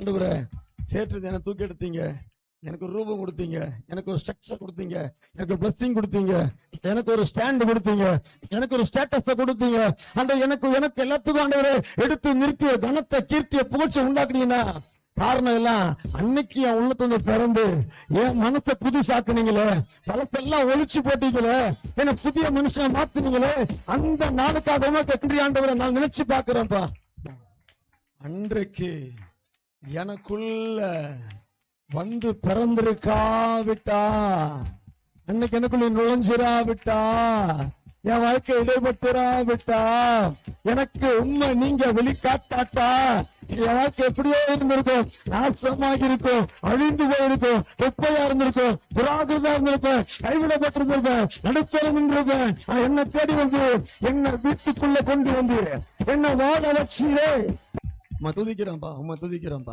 ஆண்டவரே சேற்று என்ன தூக்கி எடுத்தீங்க. எனக்கு ஒரு ரூபம் கொடுத்தீங்க. எனக்கு ஒரு ஸ்ட்ரக்சர் கொடுத்தீங்க. எனக்கு ஒரு பிளஸிங் கொடுத்தீங்க. எனக்கு ஒரு ஸ்டாண்ட் கொடுத்தீங்க. எனக்கு ஒரு ஸ்டேட்டஸை கொடுத்தீங்க. அந்த எனக்கு எனக்கு எல்லாத்துக்கும் ஆண்டவரே எடுத்து நிறுத்திய கனத்தை கீர்த்திய புகழ்ச்சி உண்டாக்குனீங்கன்னா காரணம் எல்லாம் அன்னைக்கு என் உள்ளத்துல பிறந்து என் மனத்தை புதுசாக்குனீங்களே பழத்தெல்லாம் ஒழிச்சு போட்டீங்களே என்ன புதிய மனுஷனை மாத்துனீங்களே அந்த நாளுக்காக உனக்கு ஆண்டவரை நான் நினைச்சு பாக்குறேன்ப்பா அன்றைக்கு எனக்குள்ள வந்து பிறந்திருக்காவிட்டா? அன்னைக்கு எனக்குள்ள நுழைஞ்சிராவிட்டா? என் வாழ்க்கை இடைபட்டுராவிட்டா எனக்கு உண்மை நீங்க வெளிக்காட்டாட்டா? என் வாழ்க்கை எப்படியோ இருந்திருக்கும். நாசமாக இருக்கும் அழிந்து போயிருக்கும். குப்பையா இருந்திருக்கும். துராகிருதா இருந்திருப்பேன் கைவிடப்பட்டிருந்திருப்பேன் நடுத்தரம் நின்றிருப்பேன் ஆனா என்ன தேடி வந்து என்ன வீட்டுக்குள்ள கொண்டு வந்து என்ன வாழ வச்சீரே. துதிக்கிறேன்பா துதிக்கிறேன்ப்பா துதிக்கிறேன்பா